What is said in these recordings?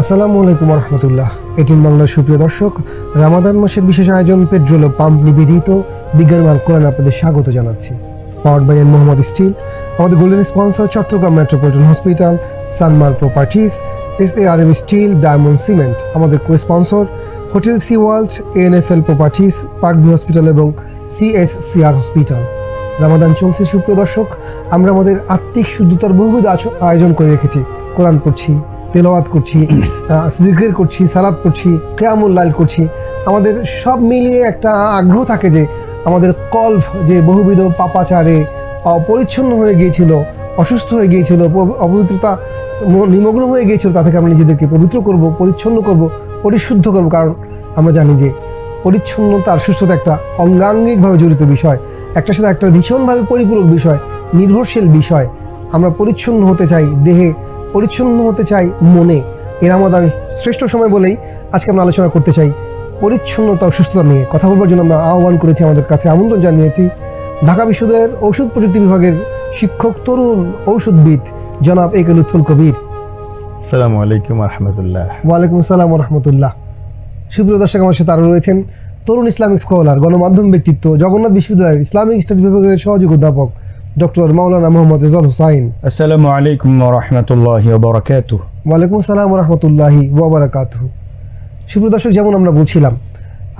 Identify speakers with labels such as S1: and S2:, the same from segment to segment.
S1: আসসালামু আলাইকুম রহমতুল্লাহ এটিন বাংলার সুপ্রিয় দর্শক, রামাদান মাসের বিশেষ আয়োজন পেট্রোল পাম্প নিবেদিত বিজ্ঞান মান কোরআন আপনাদের স্বাগত জানাচ্ছি। Power by N Mohammad steel আমাদের golden sponsor Chattogram metropolitan hospital Sanmar properties S A R M steel diamond cement আমাদের co sponsor hotel sea world ANFL properties park view hospital এবং CSCR hospital Ramadan চলছে সুপ্রিয় দর্শক, আমরা আমাদের আত্মিক শুদ্ধতার বহুবিধ আয়োজন করে রেখেছি। কোরআন পড়ছি। তেলাওয়াত করছি জিকির করছি সালাদ পড়ছি, কেয়ামুল লাইল করছি। আমাদের সব মিলিয়ে একটা আগ্রহ থাকে যে আমাদের কল্ভ যে বহুবিধ পাপাচারে অপরিচ্ছন্ন হয়ে গিয়েছিল, অসুস্থ হয়ে গিয়েছিল অপবিত্রতা নিমগ্ন হয়ে গিয়েছিল তা থেকে আমরা নিজেদেরকে পবিত্র করব, পরিচ্ছন্ন করব, পরিশুদ্ধ করব। কারণ আমরা জানি যে পরিচ্ছন্নতা আর সুস্থতা একটা অঙ্গাঙ্গিকভাবে জড়িত বিষয়, একটার সাথে একটা ভীষণভাবে পরিপূরক বিষয়, নির্ভরশীল বিষয়। আমরা পরিচ্ছন্ন হতে চাই দেহে পরিচ্ছন্ন হতে চাই মনে। এর আমাদের শ্রেষ্ঠ সময় বলেই আজকে আমরা আলোচনা করতে চাই পরিচ্ছন্নতা ও সুস্থতা নিয়ে। কথা বলবার জন্য আমরা আহ্বান করেছি আমাদের কাছে আমন্ত্রণ জানিয়েছি ঢাকা বিশ্ববিদ্যালয়ের ঔষধ প্রযুক্তি বিভাগের শিক্ষক তরুণ ঔষধবিদ জনাব একে লুৎফুল কবির।
S2: আসসালামু আলাইকুম রহমতুল্লাহ।
S1: ওয়ালাইকুম আসসালাম রহমতুল্লাহ। সুপ্রিয় দর্শক আমার সাথে আরও রয়েছেন তরুণ ইসলামিক স্কলার গণমাধ্যম ব্যক্তিত্ব জগন্নাথ বিশ্ববিদ্যালয়ের ইসলামিক স্টাডি বিভাগের সহযোগী অধ্যাপক ডক্টর মাওলানা মোহাম্মদ রেজাল হুসাইন
S3: আসসালামু আলাইকুম রহমতুল্লাহ বরকাত
S1: ওয়ালাইকুম আসসালাম রহমতুল্লাহি ওবরাকাত সুপ্রিয় দর্শক যেমন আমরা বলছিলাম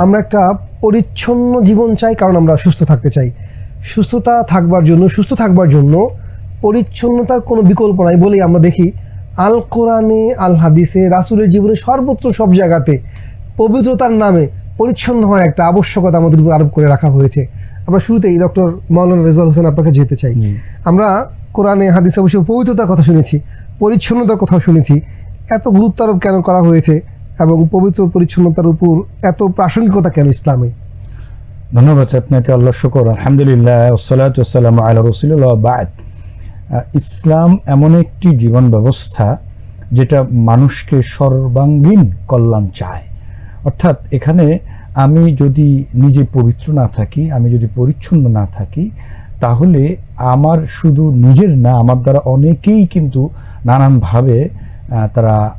S1: আমরা একটা পরিচ্ছন্ন জীবন চাই কারণ আমরা সুস্থ থাকতে চাই। সুস্থতা থাকবার জন্য সুস্থ থাকবার জন্য পরিচ্ছন্নতার কোনো বিকল্প নাই বলেই আমরা দেখি আল কোরআনে আল হাদিসে রাসুলের জীবনে সর্বত্র সব জায়গাতে পবিত্রতার নামে পরিচ্ছন্ন হওয়ার একটা আবশ্যকতা আমাদের উপর আরোপ করে রাখা হয়েছে। আমরা শুরুতেই ডক্টর মৌলানা রেজাল হোসেন আপনাকে যেতে চাই। আমরা কোরআনে হাদিসে অবশ্যই পবিত্রতার কথা শুনেছি পরিচ্ছন্নতার কথাও শুনেছি। এত গুরুত্ব আরোপ কেন করা হয়েছে এবং পবিত্র পরিচ্ছন্নতার উপর এত প্রাসঙ্গিকতা কেন ইসলামে?
S3: ধন্যবাদ আপনাকে আল্লাহ শুকর। আলহামদুলিল্লাহ ওসালাতাম আল্লাহ রসুল্লাহ বাদ। ইসলাম এমন একটি জীবন ব্যবস্থা যেটা মানুষকে সর্বাঙ্গীন কল্যাণ চায়। অর্থাৎ এখানে আমি যদি নিজে পবিত্র না থাকি, আমি যদি পরিচ্ছন্ন না থাকি, তাহলে আমার শুধু নিজের না, আমার দ্বারা অনেকেই কিন্তু নানানভাবে তারা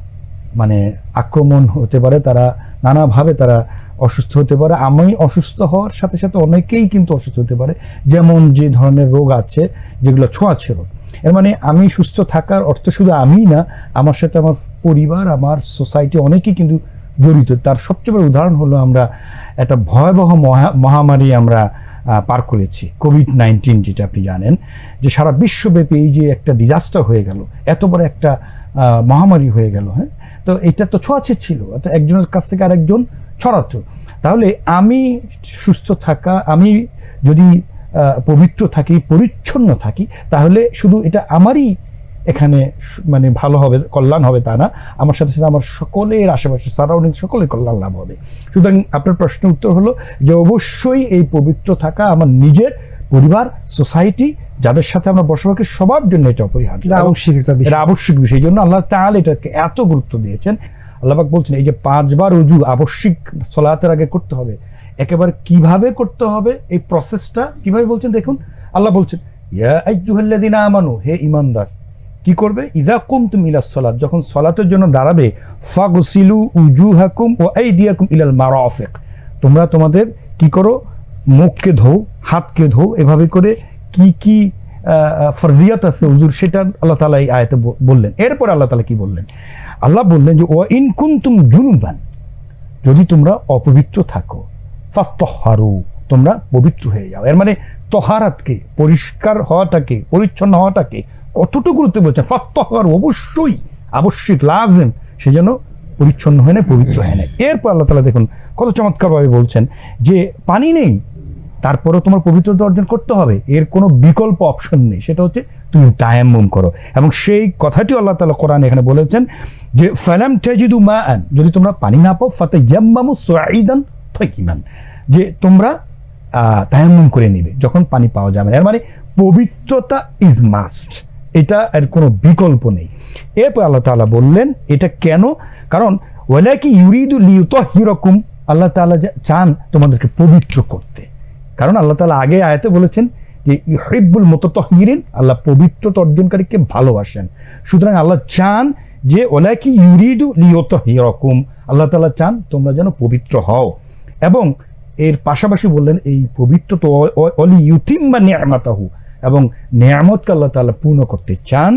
S3: মানে আক্রমণ হতে পারে, তারা নানাভাবে তারা অসুস্থ হতে পারে। আমি অসুস্থ হওয়ার সাথে সাথে অনেকেই কিন্তু অসুস্থ হতে পারে। যেমন যে ধরনের রোগ আছে, যেগুলো ছোঁয়াছে রোগ। এর মানে আমি সুস্থ থাকার অর্থ শুধু আমিই না, আমার সাথে আমার পরিবার, আমার সোসাইটি অনেকেই কিন্তু জড়িত। তার সবচেয়ে বড় উদাহরণ হলো আমরা একটা ভয়াবহ মহা- মহামারী আমরা পার করেছি। কোভিড নাইন্টিন যেটা আপনি জানেন, যে সারা বিশ্বব্যাপী এই যে একটা ডিজাস্টার হয়ে গেল, এত বড় একটা মহামারী হয়ে গেল হ্যাঁ? তো এটা তো ছোঁয়াছে ছিল, অর্থাৎ একজনের কাছ থেকে আরেকজন ছড়াতো। তাহলে আমি সুস্থ থাকা, আমি যদি পবিত্র থাকি, পরিচ্ছন্ন থাকি, তাহলে শুধু এটা আমারই এখানে মানে ভালো হবে কল্যাণ হবে তা না। আমার সাথে সাথে আমার সকলের আশেপাশে সারাউন্ডিং সকলের কল্যাণ লাভ হবে। সুতরাং আপনার প্রশ্নের উত্তর হলো যে অবশ্যই এই পবিত্র থাকা আমার নিজের পরিবার সোসাইটি যাদের সাথে আমরা বসবাস করি সবার জন্য এটা অপরিহার্য।
S1: আবশ্যিক একটা বিষয়।
S3: আবশ্যিক বিষয়। এই জন্য আল্লাহ তাআলা এটাকে এত গুরুত্ব দিয়েছেন। আল্লাহবাক বলছেন এই যে পাঁচবার অজু আবশ্যিক সলাতের আগে করতে হবে। একেবারে কীভাবে করতে হবে? এই প্রসেসটা কীভাবে বলছেন দেখুন। আল্লাহ বলছেন ইয়া আইয়ুহাল্লাযীনা আমানু হে ঈমানদার কি করবে? ইযা কুমতুম ইলাস সালাত যখন সলাতের জন্য দাঁড়াবে, ফাগসিলু উজুহাকুম ওয়া আইদিয়াকুম ইলাল মারাফিক তোমরা তোমাদের কি করো? মুখকে ধো হাতকে ধো এভাবে করে কি কি ফরজিয়াত আছে হুজুর, সেটা আল্লাহ তালা এই আয়াতে বললেন। এরপর আল্লাহ তালা কি বললেন? আল্লাহ বললেন যে ও ইন কুন্তুম জুনুবান যদি তোমরা অপবিত্র থাকো, ফাত্তহারু তোমরা পবিত্র হয়ে যাও। এর মানে তহারাতকে, পরিষ্কার হওয়াটাকে, পরিচ্ছন্ন হওয়াটাকে কতটুকু গুরুত্ব বলছেন ফাত্তহার অবশ্যই আবশ্যিক, লাজেম সে যেন পরিচ্ছন্ন হয় না, পবিত্র হয় না। এরপর আল্লাহ তালা দেখুন, কত চমৎকারভাবে বলছেন যে পানি নেই, তারপরেও তোমার পবিত্রতা অর্জন করতে হবে। এর কোনো বিকল্প অপশন নেই, সেটা হচ্ছে তুমি তায়াম্মুম করো। এবং সেই কথাটি আল্লাহ তালা কোরআন এখানে বলেছেন যে, ফালাম তেজিদু মা আন যদি তোমরা পানি না পাও ফাতে ইয়াম্মামু সাইদান থকিমান যে তোমরা তায়াম্মুম করে নিবে, যখন পানি পাওয়া যাবে না। এর মানে পবিত্রতা ইজ মাস্ট এটা এর কোনো বিকল্প নেই। এরপর আল্লাহ তাআলা বললেন, এটা কেন? কারণ, ওয়ালাকি ইউরিদু লিউতাহিরাকুম আল্লাহ তাআলা যা- চান তোমাদেরকে পবিত্র করতে। কারণ আল্লাহ তালা আগে আয়াতে বলেছেন যে ইহিব্বুল মুতাতাহহিরিন আল্লাহ পবিত্রতা অর্জনকারীকে ভালোবাসেন। সুতরাং আল্লাহ চান যে ওলা কি ইউরিদু লিওত হিরকম আল্লাহ তালা চান তোমরা যেন পবিত্র হও। এবং এর পাশাপাশি বললেন, এই পবিত্র তো অলি ইউতিম্মা নিয়ামাতাহু এবং নিয়ামতকে আল্লাহ তাআলা পূর্ণ করতে চান।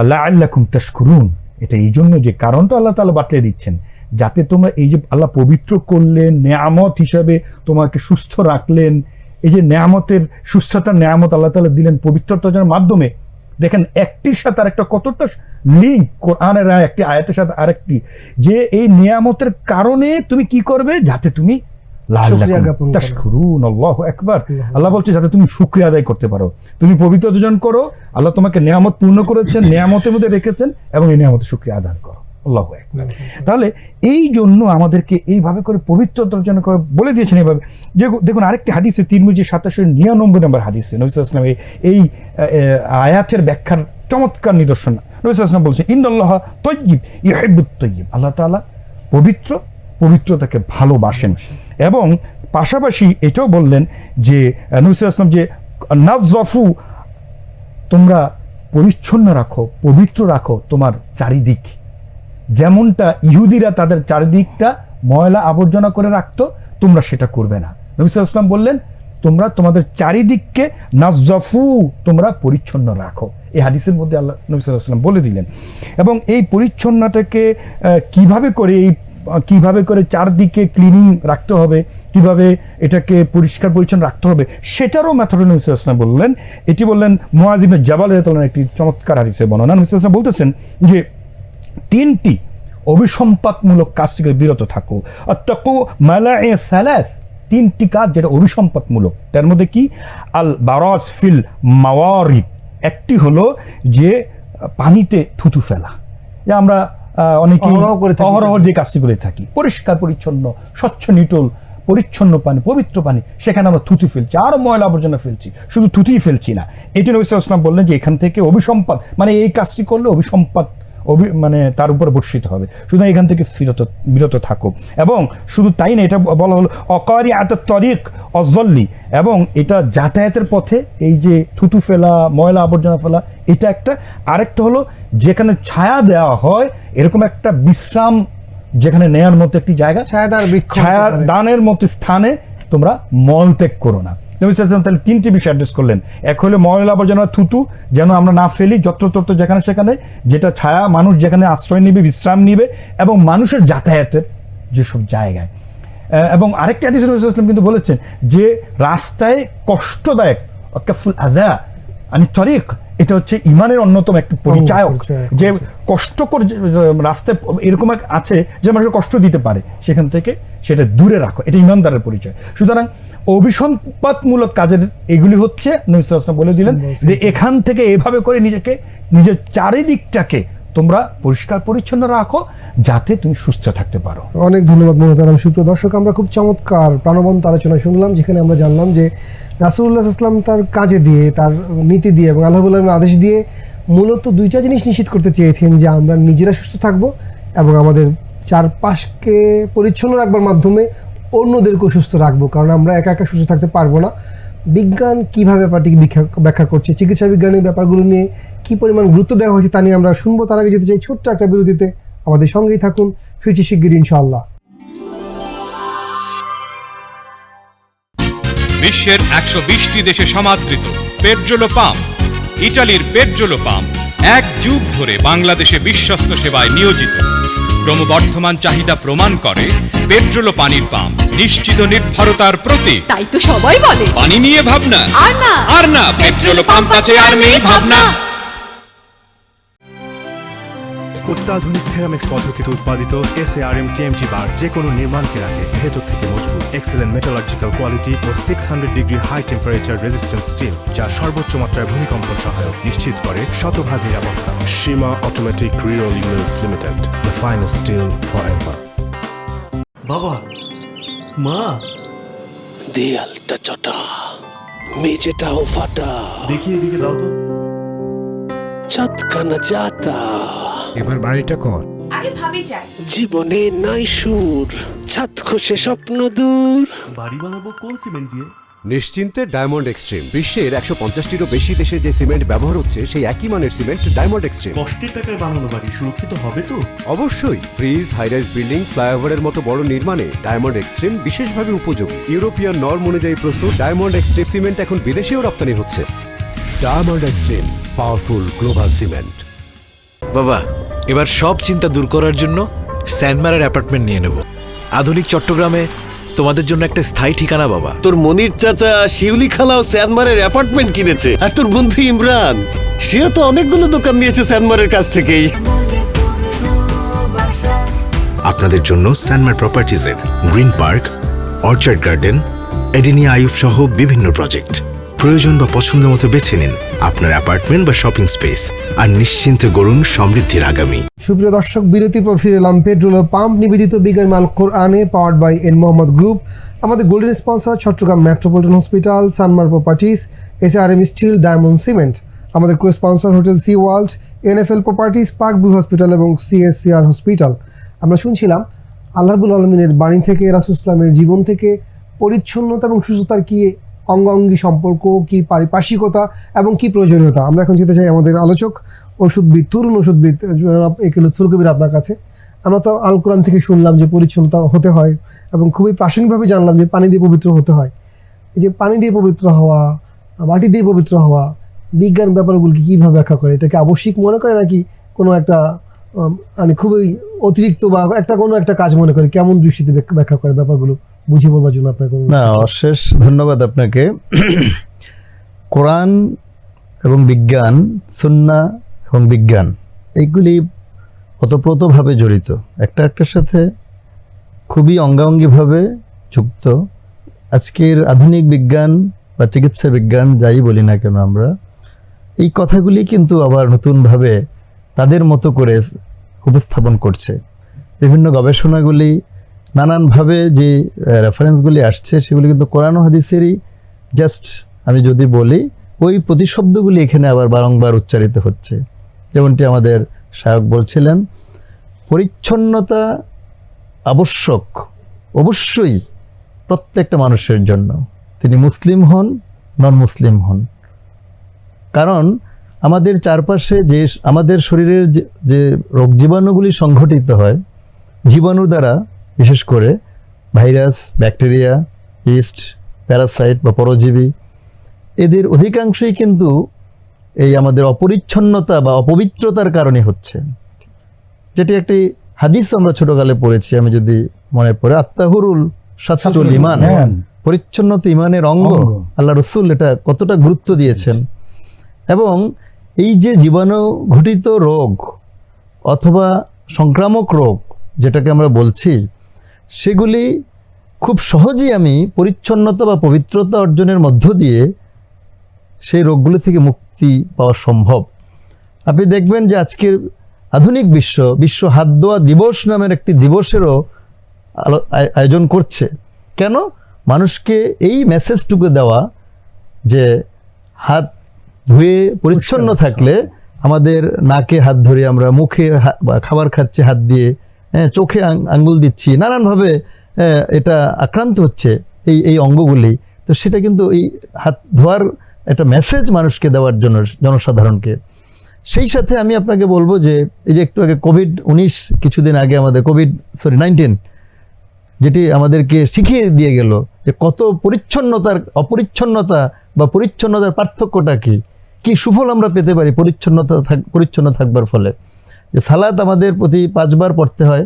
S3: আল্লাহ আল্লাকুম তাশকুরুন, এটা এই জন্য যে কারণটা আল্লাহ তাআলা বাতলে দিচ্ছেন, যাতে তোমরা এই যে আল্লাহ পবিত্র করলেন, নেয়ামত হিসাবে তোমাকে সুস্থ রাখলেন, এই যে নেয়ামতের সুস্থতার নেয়ামত আল্লাহ তাআলা দিলেন পবিত্রতার মাধ্যমে। দেখেন, একটির সাথে আরেকটা কতটা লিঙ্ক, কোরআনের একটি আয়াতের সাথে আরেকটি, যে এই নিয়ামতের কারণে তুমি কি করবে? যাতে তুমি আল্লাহু বলছে যাতে তুমি শুক্রিয়া আদায় করতে পারো। তুমি পবিত্র অর্জন করো। আল্লাহ তোমাকে নিয়ামত পূর্ণ করেছেন নিয়ামতের মধ্যে রেখেছেন এবং এই নিয়ামতের শুক্রিয়া আদান করো। আল্লাহ একবার তাহলে এই জন্য আমাদেরকে এইভাবে করে পবিত্র অর্জন করে বলে দিয়েছেন এইভাবে। যে দেখুন আরেকটি হাদিসে তিরমিজি সাতাশো নিরানব্বই নম্বর হাদিসে নবী সাল্লাল্লাহু এই আয়াতের ব্যাখ্যার চমৎকার নিদর্শন। নবী সাল্লাল্লাহু আলাইহি ওয়াসাল্লাম বলছেন ইন্দাল্লাহ তৈয়িব ইউহিব্বুত তৈয়িব। আল্লাহ তাআলা পবিত্র পবিত্রতাকে ভালোবাসেন। এবং পাশাপাশি এটাও বললেন যে নবী ওয়াসাল্লাম যে নাজফু তোমরা পরিচ্ছন্ন রাখো, পবিত্র রাখো তোমার চারিদিক। যেমনটা ইহুদিরা তাদের চারিদিকটা ময়লা আবর্জনা করে রাখতো, তোমরা সেটা করবে না। নবী ওয়াসাল্লাম বললেন, তোমরা তোমাদের চারিদিককে নাজফু তোমরা পরিচ্ছন্ন রাখো। এই হাদিসের মধ্যে আল্লাহ নবী আলাইহি বলে দিলেন। এবং এই পরিচ্ছন্নতাকে কীভাবে করে এই কীভাবে করে চারদিকে ক্লিনিং রাখতে হবে, কীভাবে এটাকে পরিষ্কার পরিচ্ছন্ন রাখতে হবে, সেটারও মেথড নবী সাল্লাল্লাহু আলাইহি ওয়াসাল্লাম বললেন। এটি বললেন মুয়াজিবের জাবাল রাদিয়াল্লাহু একটি চমৎকার হাদিসে বর্ণনা। ওয়াসাল্লাম বলতেছেন যে, তিনটি অভিসম্পাদমূলক কাজ থেকে বিরত থাকো। অত্যাকু এ সালাস, তিনটি কাজ যেটা অভিসম্পাদমূলক। তার মধ্যে কি? আল বারস ফিল মাওয়ারিদ। একটি হলো যে, পানিতে থুতু ফেলা। যে আমরা আহ, অনেকেই
S1: অহরহ
S3: যে কাজটি করে থাকি। পরিষ্কার পরিচ্ছন্ন স্বচ্ছ নিটল পরিচ্ছন্ন পানি পবিত্র পানি সেখানে আমরা থুতু ফেলছি আরও ময়লা আবর্জনা ফেলছি শুধু থুতুই ফেলছি না। এটি নবী সাল্লাল্লাহু বললেন যে এখান থেকে অভিসম্পাদ মানে এই কাজটি করলে অভিসম্পাদ অভি মানে তার উপরে বর্ষিত হবে। সুতরাং এখান থেকে ফিরত বিরত থাকো। এবং শুধু তাই না এটা বলা হলো অকারি আত তরিক অজল্লি এবং এটা যাতায়াতের পথে এই যে থুতু ফেলা ময়লা আবর্জনা ফেলা এটা একটা আরেকটা হলো যেখানে ছায়া দেওয়া হয় এরকম একটা বিশ্রাম যেখানে নেয়ার মতো একটি জায়গা।
S1: ছায়াদার
S3: ছায়া দানের মতো স্থানে তোমরা মল ত্যাগ করো না। নবী সাল্লাম তাহলে তিনটি বিষয় অ্যাড্রেস করলেন। এক হলো ময়লা আবর্জনা থুতু, যেন আমরা না ফেলি যত্রতত্র যেখানে সেখানে, যেটা ছায়া মানুষ যেখানে আশ্রয় নিবে, বিশ্রাম নিবে, এবং মানুষের যাতায়াতের যেসব জায়গায়। এবং আরেকটি হাদিস নবী সাল্লাম কিন্তু বলেছেন যে, রাস্তায় কষ্টদায়ক অকাফুল আদা আনি তরিক এটা হচ্ছে ইমানের অন্যতম একটা পরিচায়ক যে। কষ্টকর রাস্তায় এরকম এক আছে যে মানুষকে কষ্ট দিতে পারে সেখান থেকে সেটা দূরে রাখো এটা ইমানদারের পরিচয় সুতরাং অভিসম্পাদমূলক কাজের এগুলি হচ্ছে বলে দিলেন যে এখান থেকে এভাবে করে নিজেকে নিজের চারিদিকটাকে তোমরা পরিষ্কার পরিচ্ছন্ন রাখো, যাতে তুমি সুস্থ থাকতে পারো।
S1: অনেক ধন্যবাদ মোহতারাম সুপ্রিয় দর্শক, আমরা খুব চমৎকার প্রাণবন্ত আলোচনা শুনলাম, যেখানে আমরা জানলাম যে রাসুল্লাহ ইসলাম তার কাজে দিয়ে, তার নীতি দিয়ে এবং আল্লাহ আলমের আদেশ দিয়ে মূলত দুইটা জিনিস নিশ্চিত করতে চেয়েছেন যে আমরা নিজেরা সুস্থ থাকব এবং আমাদের চারপাশকে পরিচ্ছন্ন রাখবার মাধ্যমে অন্যদেরকেও সুস্থ রাখব, কারণ আমরা একা একা সুস্থ থাকতে পারব না। বিজ্ঞান কীভাবে ব্যাপারটিকে ব্যাখ্যা করছে, চিকিৎসা বিজ্ঞানের ব্যাপারগুলো নিয়ে কী পরিমাণ গুরুত্ব দেওয়া হয়েছে তা নিয়ে আমরা শুনব। তার আগে যেতে চাই ছোট্ট একটা বিরতিতে। আমাদের সঙ্গেই থাকুন, ফিরছি শিগগিরই ইনশাআল্লাহ।
S4: বিশ্বের একশো বিশটি দেশে সমাদৃত পেট্রোলো পাম্প, ইটালির পেট্রোলো পাম্প, এক যুগ ধরে বাংলাদেশে বিশ্বস্ত সেবায় নিয়োজিত। ক্রমবর্ধমান চাহিদা প্রমাণ করে পেট্রোলো পানির পাম্প। নিশ্চিত নির্ভরতার প্রতীক।
S5: তাই তো সবাই বলে।
S4: পানি নিয়ে ভাবনা।
S5: আর না
S4: আর না পেট্রোলো পাম্প আছে আর নেই ভাবনা।
S6: অত্যাধুনিক থেরামিক্স পদ্ধতিতে উৎপাদিত এসএআরএম টিএমটি বার যে কোনো নির্মাণকে রাখে ভেতর থেকে মজবুত এক্সেলেন্ট মেটালজিক্যাল কোয়ালিটি ও six hundred degree high temperature resistance steel যা সর্বোচ্চ মাত্রায় ভূমিকম্পন সহায়ক নিশ্চিত করে শতভাগ নিরাপত্তা। Seema automatic rerolling mills limited the finest steel for ever
S7: বাবা মা।
S8: দেয়ালটা চটা মেঝেটাও ফাটা।
S7: দেখি এদিকে দাও তো।
S8: চাঁদখানা চাতা।
S6: এবার বাড়িটা কর।
S5: আগে ভাবি যাই।
S8: জীবনে নাই সুর ছাদ খসে স্বপ্ন দূর।
S7: বাড়ি বানাবো কোন সিমেন্ট দিয়ে?
S9: নিশ্চিন্তে ডায়মন্ড এক্সট্রিম। বিশ্বের একশো পঞ্চাশটিরও বেশি দেশে যে সিমেন্ট ব্যবহার হচ্ছে সেই একই মানের সিমেন্ট ডায়মন্ড এক্সট্রিম।
S7: কষ্টের টাকায় বানানো বাড়ি সুরক্ষিত হবে তো?
S9: অবশ্যই ব্রিজ হাইরাইজ বিল্ডিং ফ্লাইওভারের মতো বড় নির্মাণে ডায়মন্ড এক্সট্রিম বিশেষভাবে উপযোগী। ইউরোপিয়ান নর্ম অনুযায়ী প্রস্তুত ডায়মন্ড এক্সট্রিম সিমেন্ট এখন বিদেশেও রপ্তানি হচ্ছে। Diamond extreme powerful global cement
S10: বাবা এবার সব চিন্তা দূর করার জন্য স্যান্ডমারের অ্যাপার্টমেন্ট নিয়ে নেব। আধুনিক চট্টগ্রামে তোমাদের জন্য একটা স্থায়ী ঠিকানা বাবা।
S8: তোর মনির চাচা শিউলি খালাও স্যানমারের অ্যাপার্টমেন্ট কিনেছে আর তোর বন্ধু ইমরান সেও তো অনেকগুলো দোকান নিয়েছে স্যানমারের কাছ থেকেই।
S10: আপনাদের জন্য স্যানমার প্রপার্টিজের গ্রিন পার্ক অর্চার্ড গার্ডেন এডিনিয়া আয়ুব সহ বিভিন্ন প্রজেক্ট। প্রয়োজন বা পছন্দ মতো বেছে নিন আপনার অ্যাপার্টমেন্ট বা শপিং স্পেস আর নিশ্চিন্তে গড়ুন সমৃদ্ধির আগামী।
S1: সুপ্রিয় দর্শক, বিরতি পর ফিরে এলাম পেট্রোল পাম্প নিবেদিত বিজ্ঞান মাল কোরআনে powered by N Mohammad group আমাদের golden sponsor Chattogram metropolitan hospital Sanmar properties S R M steel diamond cement আমাদের co sponsor hotel sea world NFL properties park view hospital এবং সিএসসিআর হসপিটাল আমরা শুনছিলাম আল্লাহবুল আলমিনের বাণী থেকে, রাসুল ইসলামের জীবন থেকে পরিচ্ছন্নতা এবং সুস্থতার কি অঙ্গাঙ্গি সম্পর্ক, কি পারিপার্শ্বিকতা এবং কি প্রয়োজনীয়তা। আমরা এখন যেতে চাই আমাদের আলোচক, ওষুধবিদ, তরুণ ওষুধবিদ, জনাব এ লুৎফুল কবির আপনার কাছে। আমরা তো আল কোরআন থেকে শুনলাম যে পরিচ্ছন্নতা হতে হয় এবং খুবই প্রাসঙ্গিকভাবে জানলাম যে পানি দিয়ে পবিত্র হতে হয়। এই যে পানি দিয়ে পবিত্র হওয়া, মাটি দিয়ে পবিত্র হওয়া, বিজ্ঞান ব্যাপারগুলিকে কীভাবে ব্যাখ্যা করে? এটাকে আবশ্যিক মনে করে নাকি কোনো একটা মানে খুবই অতিরিক্ত বা একটা কোনো একটা কাজ মনে করে? কেমন দৃষ্টিতে ব্যাখ্যা করে ব্যাপারগুলো? বুঝিয়ে বলবার জন্য আপনার কোনো
S2: না অশেষ ধন্যবাদ আপনাকে। কোরআন এবং বিজ্ঞান সুন্না এবং বিজ্ঞান এইগুলি ওতপ্রোতভাবে জড়িত। একটা একটার সাথে খুবই অঙ্গাঙ্গিভাবে যুক্ত। আজকের আধুনিক বিজ্ঞান বা চিকিৎসা বিজ্ঞান যাই বলি না কেন আমরা এই কথাগুলি কিন্তু আবার নতুনভাবে তাদের মতো করে উপস্থাপন করছে। বিভিন্ন গবেষণাগুলি নানানভাবে যে রেফারেন্সগুলি আসছে, সেগুলি কিন্তু কোরআন হাদিসেরই। জাস্ট আমি যদি বলি, ওই প্রতিশব্দগুলি এখানে আবার বারংবার উচ্চারিত হচ্ছে। যেমনটি আমাদের শায়ক বলছিলেন, পরিচ্ছন্নতা আবশ্যক, অবশ্যই প্রত্যেকটা মানুষের জন্য। তিনি মুসলিম হন নন মুসলিম হন। কারণ আমাদের চারপাশে যে, আমাদের শরীরের যে- যে রোগ জীবাণুগুলি সংঘটিত হয়, জীবাণু দ্বারা বিশেষ করে ভাইরাস ব্যাকটেরিয়া ইস্ট প্যারাসাইট বা পরজীবী এদের অধিকাংশই কিন্তু এই আমাদের অপরিচ্ছন্নতা বা অপবিত্রতার কারণে হচ্ছে যেটি একটি হাদিস আমরা ছোটকালে পড়েছি আমি যদি মনে পড়ে আত্মাহুরুল সাতরুল ইমান। পরিচ্ছন্নতা ইমানের অঙ্গ
S3: অঙ্গ।
S2: আল্লাহ রসুল এটা কতটা গুরুত্ব দিয়েছেন এবং এই যে জীবাণু ঘটিত রোগ অথবা সংক্রামক রোগ যেটাকে আমরা বলছি সেগুলি খুব সহজেই আমি পরিচ্ছন্নতা বা পবিত্রতা অর্জনের মধ্য দিয়ে সেই রোগগুলো থেকে মুক্তি পাওয়া সম্ভব। আপনি দেখবেন যে আজকের আধুনিক বিশ্ব বিশ্ব হাত দোয়া দিবস নামের একটি দিবসেরও আলো- আয়োজন করছে। কেন? মানুষকে এই মেসেজটুকু দেওয়া যে হাত ধুয়ে পরিচ্ছন্ন থাকলে আমাদের নাকে হাত ধরে আমরা মুখে খাবার খাচ্ছি হাত দিয়ে চোখে আং- আঙ্গুল দিচ্ছি নানানভাবে হ্যাঁ, এটা আক্রান্ত হচ্ছে এই এই অঙ্গগুলি। তো সেটা কিন্তু এই হাত ধোয়ার একটা মেসেজ মানুষকে দেওয়ার জন্য জনসাধারণকে। সেই সাথে আমি আপনাকে বলব যে এই যে একটু আগে কোভিড উনিশ কিছুদিন আগে আমাদের কোভিড সরি নাইনটিন যেটি আমাদেরকে শিখিয়ে দিয়ে গেল যে কত পরিচ্ছন্নতার অপরিচ্ছন্নতা বা পরিচ্ছন্নতার পার্থক্যটা কি? কি সুফল আমরা পেতে পারি পরিচ্ছন্নতা থাক পরিচ্ছন্ন থাকবার ফলে? যে সালাদ আমাদের প্রতি পাঁচবার পড়তে হয়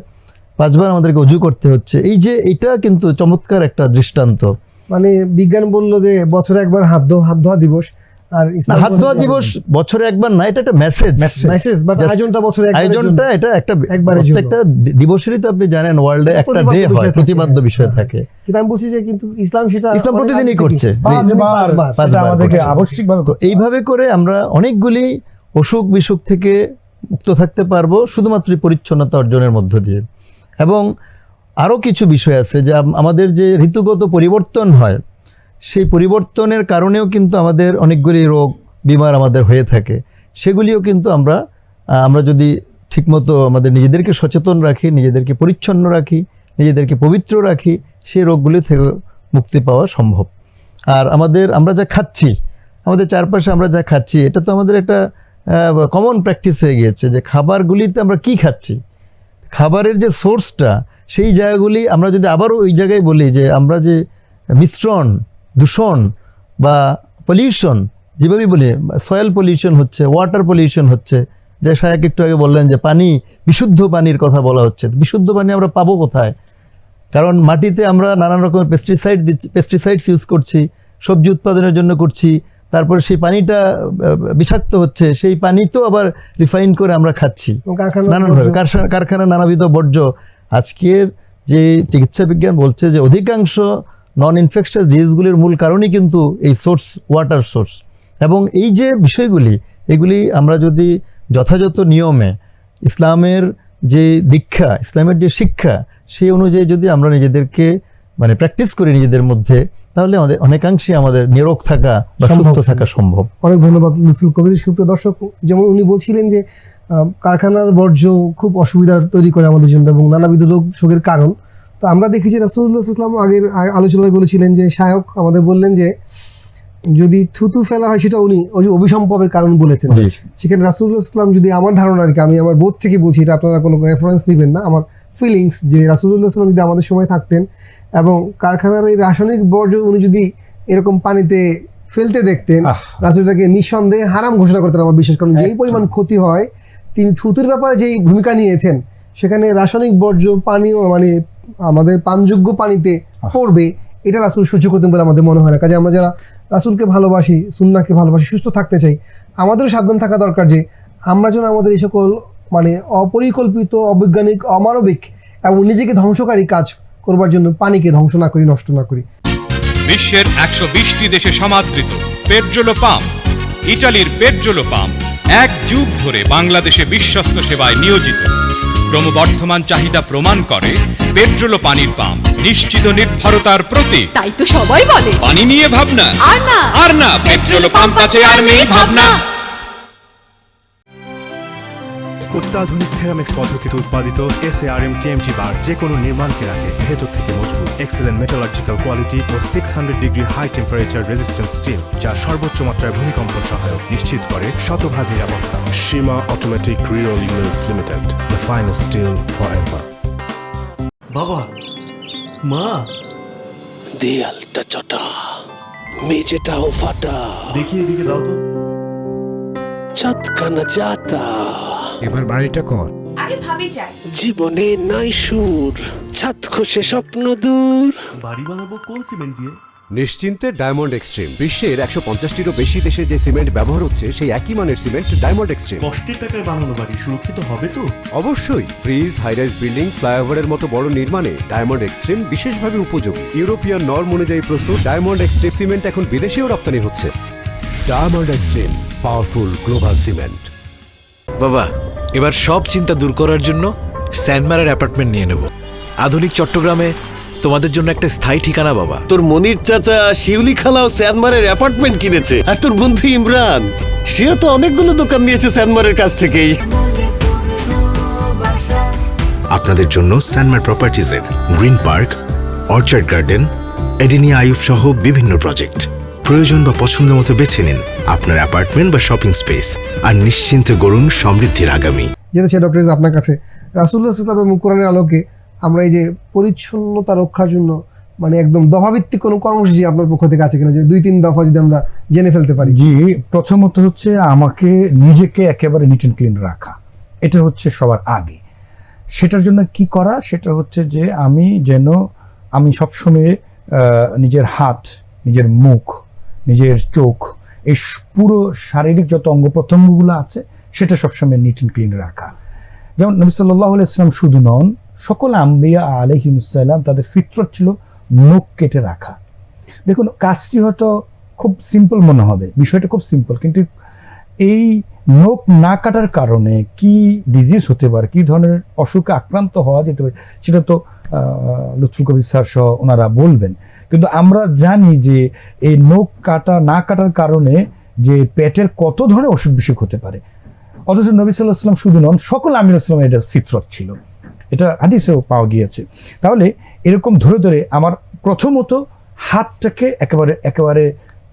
S2: পাঁচবার আমাদেরকে অজু করতে হচ্ছে। এই যে এটা কিন্তু চমৎকার একটা দৃষ্টান্ত।
S1: মানে বিজ্ঞান বলল যে বছরে একবার হাত ধোয়া হাত ধোয়া দিবস আর
S2: হাত ধোয়া দিবস বছরে একবার না এটা একটা মেসেজ
S1: মেসেজ বাট আয়োজনটা বছরে একবারের
S2: আয়োজনটা এটা একটা। প্রত্যেকটা দিবসেরই তো আপনি জানেন ওয়ার্ল্ডে একটা ডে
S1: বিষয়
S2: হয়
S1: থাকে।
S2: প্রতিবাদ্য বিষয় থাকে।
S1: কিন্তু আমি বলছি যে কিন্তু ইসলাম সেটা
S2: ইসলাম প্রতিদিনই করছে।
S3: পাঁচবার
S1: পাঁচবার।
S3: আমাদেরকে আবশ্যিকভাবে
S2: তো এইভাবে করে আমরা অনেকগুলি অসুখ বিসুখ থেকে মুক্ত থাকতে পারব শুধুমাত্র পরিচ্ছন্নতা অর্জনের মধ্য দিয়ে। এবং আরও কিছু বিষয় আছে যে আম- আমাদের যে ঋতুগত পরিবর্তন হয়, সেই পরিবর্তনের কারণেও কিন্তু আমাদের অনেকগুলি রোগ, বিমার আমাদের হয়ে থাকে। সেগুলিও কিন্তু আমরা আমরা যদি ঠিকমতো আমাদের নিজেদেরকে সচেতন রাখি, নিজেদেরকে পরিচ্ছন্ন রাখি, নিজেদেরকে পবিত্র রাখি, সেই রোগগুলি থেকে মুক্তি পাওয়া সম্ভব। আর আমাদের, আমরা যা খাচ্ছি, আমাদের চারপাশে আমরা যা খাচ্ছি, এটা তো আমাদের একটা কমন প্র্যাকটিস হয়ে গিয়েছে যে খাবারগুলিতে আমরা কি খাচ্ছি? খাবারের যে সোর্সটা সেই জায়গাগুলি আমরা যদি আবারও ওই জায়গায় বলি যে আমরা যে মিশ্রণ, দূষণ বা পলিউশন যেভাবেই বলি সয়েল পলিউশন হচ্ছে ওয়াটার পলিউশন হচ্ছে, যে সায়াক একটু আগে বললেন যে পানি, বিশুদ্ধ পানির কথা বলা হচ্ছে। বিশুদ্ধ পানি আমরা পাবো কোথায়? কারণ মাটিতে আমরা নানান রকমের পেস্টিসাইড দিচ্ছি পেস্টিসাইডস ইউজ করছি, সবজি উৎপাদনের জন্য করছি তারপরে সেই পানিটা বিষাক্ত হচ্ছে সেই পানি তো আবার রিফাইন করে আমরা খাচ্ছি। নানানভাবে কারখানা নানাবিধ বর্জ্য। আজকের যে চিকিৎসা বিজ্ঞান বলছে যে অধিকাংশ নন ইনফেকশাস ডিজিজগুলির মূল কারণই কিন্তু এই সোর্স ওয়াটার সোর্স এবং এই যে বিষয়গুলি এগুলি আমরা যদি যথাযথ নিয়মে ইসলামের যে দীক্ষা ইসলামের যে শিক্ষা সেই অনুযায়ী যদি আমরা নিজেদেরকে মানে প্র্যাকটিস করি নিজেদের মধ্যে তাহলে আমাদের অনেকাংশে আমাদের নিরোগ থাকা বা সুস্থ থাকা সম্ভব।
S1: অনেক ধন্যবাদ লুসুল কবির। সুপ্রিয় দর্শক যেমন উনি বলছিলেন যে কারখানার বর্জ্য খুব অসুবিধার তৈরি করে আমাদের জন্য এবং নানাবিধ রোগ শোকের কারণ। তো আমরা দেখেছি রাসুল্লাহ ইসলাম আগের আলোচনায় বলেছিলেন যে শায়ক আমাদের বললেন যে যদি থুতু ফেলা হয় সেটা উনি অভি- অভিসম্ভবের কারণ বলেছেন। সেখানে রাসুল্লাহ ইসলাম যদি আমার ধারণা আর কি আমি আমার বোধ থেকে বলছি এটা আপনারা কোনো রেফারেন্স নেবেন না। আমার ফিলিংস যে রাসুল্লাহ ইসলাম যদি আমাদের সময় থাকতেন এবং কারখানার এই রাসায়নিক বর্জ্য উনি যদি এরকম পানিতে ফেলতে দেখতেন। রাসুলটাকে নিঃসন্দেহে হারাম ঘোষণা করতেন আমার বিশেষ কারণ যেই পরিমাণ ক্ষতি হয় তিনি থুতুর ব্যাপারে যেই ভূমিকা নিয়েছেন সেখানে রাসায়নিক বর্জ্য পানীয় মানে আমাদের পানযোগ্য পানিতে পড়বে এটা রাসুল সহ্য করতেন বলে আমাদের মনে হয় না। কাজে আমরা যারা রাসুলকে ভালোবাসি সুন্নাকে ভালোবাসি সুস্থ থাকতে চাই আমাদেরও সাবধান থাকা দরকার যে আমরা যেন আমাদের এই সকল মানে অপরিকল্পিত অবৈজ্ঞানিক অমানবিক এবং নিজেকে ধ্বংসকারী কাজ করবার জন্য পানিকে ধ্বংস না করি নষ্ট না করি।
S4: বিশ্বের একশো বিশটি দেশে সমাদৃত পেট্রোলো পাম্প ইটালির পেট্রোলো পাম্প এক যুগ ধরে বাংলাদেশে বিশ্বস্ত সেবায় নিয়োজিত। ক্রমবর্ধমান চাহিদা প্রমাণ করে পেট্রোলো পানির পাম্প নিশ্চিত নির্ভরতার প্রতি
S5: তাই তো সবাই বলে।
S4: পানি নিয়ে ভাবনা।
S5: আর না।
S4: আর না পেট্রোলো পাম্প আছে আর নেই ভাবনা।
S6: অত্যাধুনিক থেরামিক্স পদ্ধতিতে উৎপাদিত S R M TMT bar যে কোনো নির্মাণকে রাখে ভেতর থেকে মজবুত এক্সেলেন্ট মেটালার্জিক্যাল কোয়ালিটি ও six hundred degree high temperature resistance steel যা সর্বোচ্চ মাত্রায় ভূমিকম্পন সহায়ক নিশ্চিত করে শতভাগ নিরাপত্তা। Seema automatic reroll units limited the finest steel for ever
S7: বাবা মা।
S8: দেয়ালটা চটা মেঝেটাও ফাটা।
S7: দেখি এদিকে দাও তো।
S8: যাতা
S6: এবার বাড়িটা কর।
S5: আগে ভাবি চাই
S8: জীবনে নাই সুর ছাদ খসে স্বপ্ন দূর।
S7: বাড়ি বানাবো কোন সিমেন্ট দিয়ে?
S9: নিশ্চিন্তে ডায়মন্ড এক্সট্রিম। বিশ্বের একশো পঞ্চাশটিরও বেশি দেশে যে সিমেন্ট ব্যবহার হচ্ছে সেই একই মানের সিমেন্ট ডায়মন্ড এক্সট্রিম।
S7: কষ্টের টাকায় বানানো বাড়ি সুরক্ষিত হবে তো?
S9: অবশ্যই। ব্রিজ হাইরাইজ বিল্ডিং ফ্লাইওভারের মতো বড় নির্মাণে ডায়মন্ড এক্সট্রিম বিশেষভাবে উপযোগী। ইউরোপিয়ান নর্ম অনুযায়ী প্রস্তুত ডায়মন্ড এক্সট্রিম সিমেন্ট এখন বিদেশেও রপ্তানি হচ্ছে। Diamond extreme powerful global cement
S10: বাবা এবার সব চিন্তা দূর করার জন্য স্যান্ডমারের অ্যাপার্টমেন্ট নিয়ে নেব। আধুনিক চট্টগ্রামে তোমাদের জন্য একটা স্থায়ী ঠিকানা বাবা।
S8: তোর মনির চাচা শিউলি খালাও স্যানমারের অ্যাপার্টমেন্ট কিনেছে। আর তোর বন্ধু ইমরান সেও তো অনেকগুলো দোকান নিয়েছে স্যানমারের কাছ থেকেই।
S10: আপনাদের জন্য স্যানমার প্রপার্টিজের গ্রিন পার্ক অর্চার্ড গার্ডেন এডিনিয়া আয়ুব সহ বিভিন্ন প্রজেক্ট। প্রয়োজন বা পছন্দ মতো বেছে নিন আপনার অ্যাপার্টমেন্ট বা শপিং স্পেস আর নিশ্চিন্তে গড়ুন সমৃদ্ধির আগামী।
S1: যেতে চাই ডক্টর আপনার কাছে। রাসুল্লাহ ইসলাম এবং কোরআনের আলোকে আমরা এই যে পরিচ্ছন্নতা রক্ষার জন্য মানে একদম দফাভিত্তিক কোনো কর্মসূচি আপনার পক্ষ থেকে আছে কিনা যে দুই তিন দফা যদি আমরা জেনে ফেলতে পারি?
S3: জি প্রথমত হচ্ছে আমাকে নিজেকে একেবারে নিট অ্যান্ড ক্লিন রাখা। এটা হচ্ছে সবার আগে। সেটার জন্য কি করা? সেটা হচ্ছে যে আমি যেন আমি সবসময় নিজের হাত নিজের মুখ নিজের চোখ এই পুরো শারীরিক যত অঙ্গ প্রত্যঙ্গগুলো আছে, সেটা সবসময় নিট অ্যান্ড ক্লিন রাখা। যেমন নবী সাল্লাহ ইসলাম শুধু নন, সকল আম্বিয়া আলহিমসাল্লাম তাদের ফিতরত ছিল নখ কেটে রাখা। দেখুন, কাজটি হয়তো খুব সিম্পল মনে হবে, বিষয়টা খুব সিম্পল কিন্তু এই নখ না কাটার কারণে কি ডিজিজ হতে পারে, কি ধরনের অসুখে আক্রান্ত হওয়া যেতে পারে, সেটা তো লুৎফুল কবির স্যার সহ ওনারা বলবেন। কিন্তু আমরা জানি যে এই নখ কাটা, না কাটার কারণে যে পেটের কত ধরনের অসুখ বিসুখ হতে পারে। অথচ নবী সাল্লাহ সাল্লাম শুধু নন, সকল আমির আসলাম এটা ফিতরত ছিল। এটা হাদিসেও পাওয়া গিয়েছে। তাহলে এরকম ধরে ধরে আমার প্রথমত হাতটাকে একেবারে একেবারে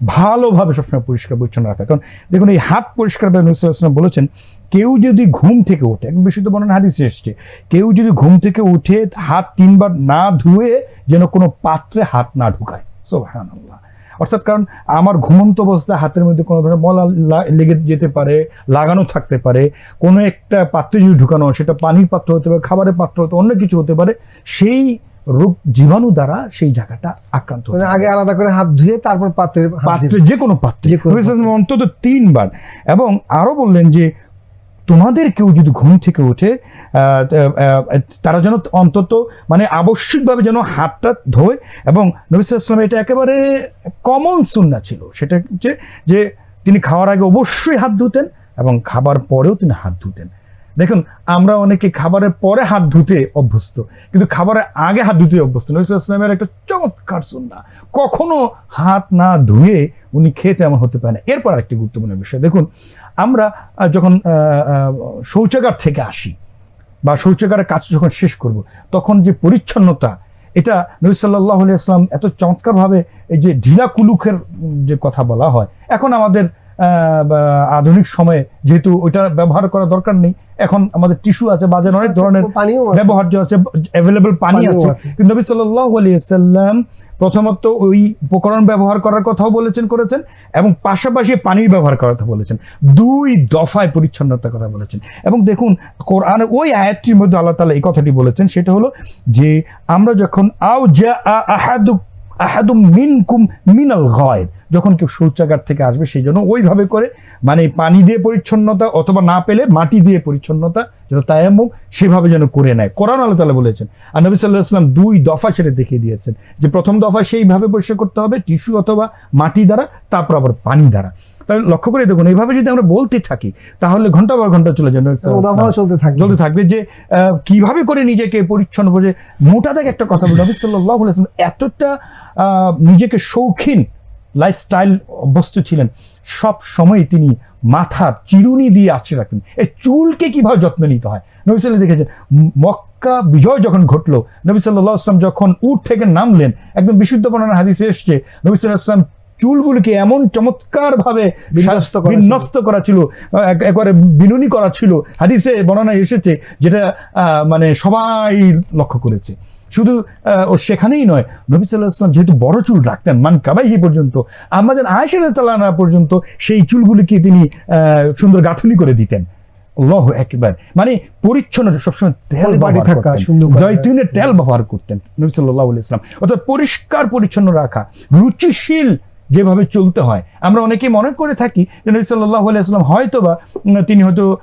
S3: ভালোভাবে সবসময় পরিষ্কার, পরিচ্ছন্ন রাখা। কারণ দেখুন, এই হাত পরিষ্কার নবীলাম বলেছেন, কেউ যদি ঘুম থেকে ওঠে, একদম বিশুদ্ধ বর্ণনা হাদিসে এসছে, কেউ যদি ঘুম থেকে উঠে হাত তিনবার না ধুয়ে যেন কোনো পাত্রে হাত না ঢুকায়। সোহানাল্লাহ অর্থাৎ কারণ আমার ঘুমন্ত অবস্থায় হাতের মধ্যে কোনো ধরনের মলা লেগে যেতে পারে, লাগানো থাকতে পারে, কোনো একটা পাত্রে যদি ঢুকানো সেটা পানির পাত্র হতে পারে, খাবারের পাত্র হতে অন্য কিছু হতে পারে, সেই রোগ জীবাণু দ্বারা সেই জায়গাটা আক্রান্ত
S1: মানে আগে আলাদা করে হাত ধুয়ে তারপর পাত্রে হাত
S3: পাত্রে যে কোনো পাত্রে। অন্তত তিনবার। এবং আরও বললেন যে তোমাদের কেউ যদি ঘুম থেকে ওঠে তারা যেন অন্তত মানে আবশ্যিকভাবে যেন হাতটা ধোয়। এবং নবী সাল্লাম এটা একেবারে কমন সুন্না ছিল। সেটা হচ্ছে যে তিনি খাওয়ার আগে অবশ্যই হাত ধুতেন এবং খাবার পরেও তিনি হাত ধুতেন। দেখুন, আমরা অনেকে খাবারের পরে হাত ধুতে অভ্যস্ত, কিন্তু খাবারের আগে হাত ধুতে অভ্যস্ত নবী একটা চমৎকার সুন্না কখনো হাত না ধুয়ে উনি খেতে এমন হতে পারে না। এরপর একটি গুরুত্বপূর্ণ বিষয়। দেখুন, আমরা যখন শৌচাগার থেকে আসি বা শৌচাগারের কাজ যখন শেষ করব, তখন যে পরিচ্ছন্নতা, এটা নবী সাল্লাহ আসলাম এত চমৎকারভাবে এই যে ঢিলা কুলুকের যে কথা বলা হয়, এখন আমাদের আধুনিক সময়ে যেহেতু ওইটা ব্যবহার করা দরকার নেই এখন আমাদের টিস্যু আছে বাজারে অনেক ধরনের ব্যবহার্য আছে অ্যাভেলেবল পানি আছে। কিন্তু নবী সাল্লাহ আলিয়াল্লাম প্রথমত ওই উপকরণ ব্যবহার করার কথাও বলেছেন করেছেন এবং পাশাপাশি পানির ব্যবহার করার কথা বলেছেন। দুই দফায় পরিচ্ছন্নতার কথা বলেছেন। এবং দেখুন কোরআন ওই আয়াতটির মধ্যে আল্লাহ তালা এই কথাটি বলেছেন সেটা হলো যে আমরা যখন আও যা আহাদু আহাদুম মিনকুম মিনাল গায়েব। যখন কেউ শৌচাগার থেকে আসবে, সেই জন্য ওইভাবে করে মানে পানি দিয়ে পরিচ্ছন্নতা অথবা না পেলে মাটি দিয়ে পরিচ্ছন্নতা, যেটা তায়াম্মুম, সেভাবে যেন করে নেয়। কোরআন আল্লাহ তালা বলেছেন, আর নবী সাল্লাহ ইসলাম দুই দফা সেটা দেখিয়ে দিয়েছেন, যে প্রথম দফা সেইভাবে পরিষ্কার করতে হবে, টিস্যু অথবা মাটি দ্বারা, তারপর আবার পানি দ্বারা। তাহলে লক্ষ্য করে দেখুন এইভাবে যদি আমরা বলতে থাকি তাহলে ঘণ্টা পর ঘণ্টা চলে যাবে।
S1: চলতে থাকবে।
S3: চলতে থাকবে যে কীভাবে করে নিজেকে পরিচ্ছন্ন করে মোটা থেকে একটা কথা বলি। নবী সাল্লাল্লাহু আলাইহি ওয়াসাল্লাম এতটা আহ, নিজেকে শৌখিন লাইফস্টাইল অভ্যস্ত ছিলেন। সব সময় তিনি মাথার চিরুনি দিয়ে আশ্রয় রাখতেন। এই চুলকে কীভাবে যত্ন নিতে হয়? নবী সাল্লাহ দেখেছেন মক্কা বিজয় যখন ঘটলো নবী সাল্লাহ আসলাম যখন উঠ থেকে নামলেন একদম বিশুদ্ধ বর্ণনা হাদিসে এসছে নবী সাল্লাহ আসলাম চুলগুলিকে এমন চমৎকার ভাবে
S1: বিন্যস্ত করা ছিল।
S3: একবারে বিনুনি করা ছিল। হাদিসে বর্ণনায় এসেছে যেটা মানে সবাই লক্ষ্য করেছে। শুধু ও সেখানেই নয় নবী সাল্লাহ আসলাম যেহেতু বড় চুল রাখতেন মান কাবাই পর্যন্ত আমাদের আয়সা তালানা পর্যন্ত সেই চুলগুলিকে তিনি আহ, সুন্দর গাঁথনি করে দিতেন। আল্লাহ একবার। মানে পরিচ্ছন্ন সবসময় তেল
S1: পরিপাটি থাকা, সুন্দর করা।
S3: তেল ব্যবহার করতেন নবী সাল্লাহ ইসলাম অর্থাৎ পরিষ্কার পরিচ্ছন্ন রাখা রুচিশীল যেভাবে চলতে হয়। আমরা অনেকে মনে করে থাকি যে নবী সাল্লাহ আলাইসলাম হয়তো বা তিনি হয়তো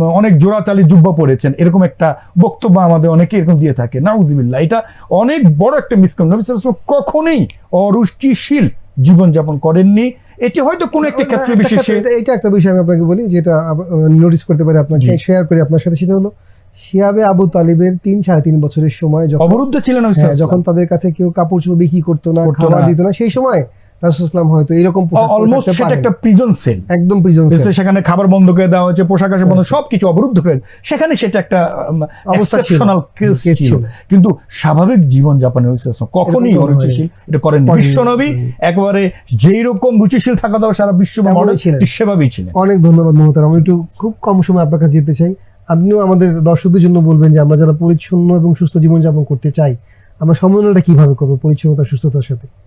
S3: অনেক জোড়াতালি জুব্বা পড়েছেন। এরকম একটা বক্তব্য আমাদের অনেকে এরকম দিয়ে থাকে। নাউজুবিল্লাহ এটা অনেক বড় একটা মিসকম নবী সাল্লাম কখনোই অরুচিশীল জীবনযাপন করেননি। এটি হয়তো কোনো একটা ক্ষেত্রে বিশেষ
S1: এটা- একটা বিষয় আমি আপনাকে বলি যেটা নোটিস করতে পারি আপনাকে শেয়ার করি আপনার সাথে সেটা হলো শিয়াবে আবু তালিবের তিন সাড়ে তিন বছরের সময়
S3: অবরুদ্ধ ছিলেন
S1: হ্যাঁ, যখন তাদের কাছে কেউ কাপড় চোপড় বিক্রি করতো না খাবার দিত না সেই সময় রাসুলাম হয়তো এরকম
S3: অলমোস্ট সেটা একটা প্রিজন সেল
S1: একদম প্রিজন
S3: এসে সেখানে খাবার বন্ধ করে দেওয়া হয়েছে পোশাক আশাক বন্ধ সবকিছু অবরুদ্ধ করে। সেখানে সেটা একটা
S1: ছিল।
S3: এক্সেপশনাল কেস ছিল।
S1: ছিল।
S3: কিন্তু স্বাভাবিক জীবন যাপনে কখনই
S1: এরকম
S3: অরুচিশীল এটা করেন বিশ্বনবী একবারে যেই রকম রুচিশীল থাকা দরকার সারা বিশ্ব। সেভাবেই ছিলেন।
S1: অনেক ধন্যবাদ আমি একটু খুব কম সময় আপনার কাছে যেতে চাই। আপনিও আমাদের দর্শকদের জন্য বলবেন যে আমরা যারা পরিচ্ছন্ন এবং সুস্থ জীবনযাপন করতে চাই আমরা সমন্বয়টা কীভাবে করব পরিচ্ছন্নতা সুস্থতার সাথে?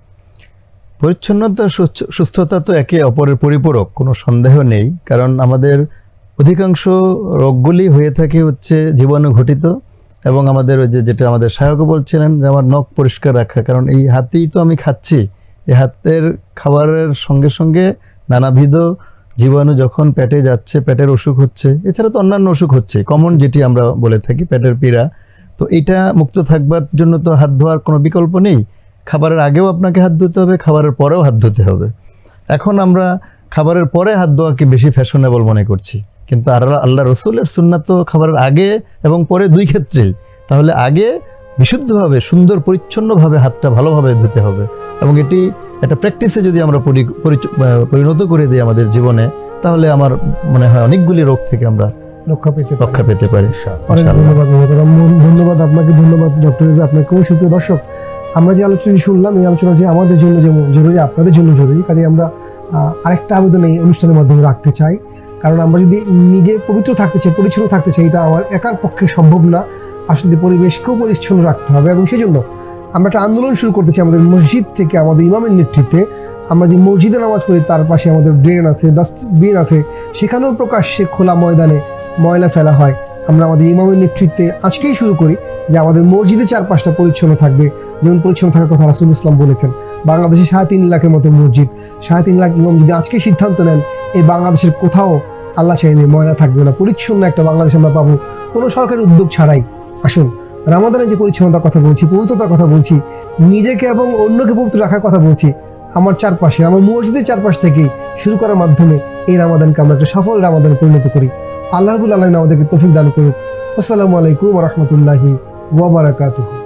S2: পরিচ্ছন্নতা, সুস্থ- সুস্থতা তো একে অপরের পরিপূরক, কোনো সন্দেহ নেই। কারণ আমাদের অধিকাংশ রোগগুলি হয়ে থাকে হচ্ছে জীবাণু ঘটিত এবং আমাদের ওই যে যেটা আমাদের সহায়ক বলছিলেন যে আমার নখ পরিষ্কার রাখা। কারণ এই হাতেই তো আমি খাচ্ছি। এই হাতের খাবারের সঙ্গে সঙ্গে নানাবিধ জীবাণু যখন পেটে যাচ্ছে, পেটের অসুখ হচ্ছে, এছাড়া তো অন্যান্য অসুখ হচ্ছে কমন যেটি আমরা বলে থাকি, পেটের পীড়া। তো এটা মুক্ত থাকবার জন্য তো হাত ধোয়ার কোনো বিকল্প নেই। খাবারের আগেও আপনাকে হাত ধুতে হবে খাবারের পরেও হাত ধুতে হবে। এখন আমরা খাবারের পরে হাত ধোয়াকে বেশি ফ্যাশনেবল মনে করছি। কিন্তু আল্লাহ আল্লাহ রসুলের সুন্নাত তো খাবারের আগে এবং পরে দুই ক্ষেত্রেই। তাহলে আগে বিশুদ্ধভাবে সুন্দর পরিচ্ছন্নভাবে হাতটা ভালোভাবে ধুতে হবে। এবং এটি একটা প্র্যাকটিসে যদি আমরা পরিণত করে দিই আমাদের জীবনে তাহলে আমার মনে হয় অনেকগুলি রোগ থেকে আমরা
S1: রক্ষা পেতে
S2: রক্ষা পেতে পারি।
S1: ধন্যবাদ ধন্যবাদ আপনাকে ধন্যবাদ ডক্টর আপনাকেও সুপ্রিয় দর্শক আমরা যে আলোচনাটি শুনলাম, এই আলোচনা যে আমাদের জন্য যেমন জরুরি, আপনাদের জন্য জরুরি কাজে আমরা আরেকটা আবেদন এই অনুষ্ঠানের মাধ্যমে রাখতে চাই। কারণ আমরা যদি নিজে পবিত্র থাকতে চাই, পরিচ্ছন্ন থাকতে চাই, এটা আমার একার পক্ষে সম্ভব না। আসলে পরিবেশকেও পরিচ্ছন্ন রাখতে হবে এবং সেই জন্য আমরা একটা আন্দোলন শুরু করতে চাই আমাদের মসজিদ থেকে, আমাদের ইমামের নেতৃত্বে। আমরা যে মসজিদে নামাজ পড়ি, তার পাশে আমাদের ড্রেন আছে, ডাস্টবিন আছে, সেখানেও প্রকাশ্যে খোলা ময়দানে ময়লা ফেলা হয়। আমরা আমাদের ইমামের নেতৃত্বে আজকেই শুরু করি যে আমাদের মসজিদে চারপাশটা পরিচ্ছন্ন থাকবে। যেমন পরিচ্ছন্ন থাকার কথা রাসুল ইসলাম বলেছেন, বাংলাদেশে সাড়ে তিন লাখের মতো মসজিদ, সাড়ে তিন লাখ ইমাম যদি আজকে সিদ্ধান্ত নেন, এই বাংলাদেশের কোথাও আল্লাহ চাইলে ময়লা থাকবে না। পরিচ্ছন্ন একটা বাংলাদেশ আমরা পাবো। কোনো সরকারি উদ্যোগ ছাড়াই। আসুন, রামাদানের যে পরিচ্ছন্নতার কথা বলছি, পবিত্রতার কথা বলছি, নিজেকে এবং অন্যকে পবিত্র রাখার কথা বলছি আমার চারপাশে, আমার মসজিদের চারপাশ থেকেই শুরু করার মাধ্যমে এই রামাদানকে আমরা একটা সফল রামাদান পরিণত করি। আল্লাহ রবুল আলমিন আমাদেরকে তফিক দান করুক। আসসালামু আলাইকুম রহমতুল্লাহি ওয়াবারাকাতুহু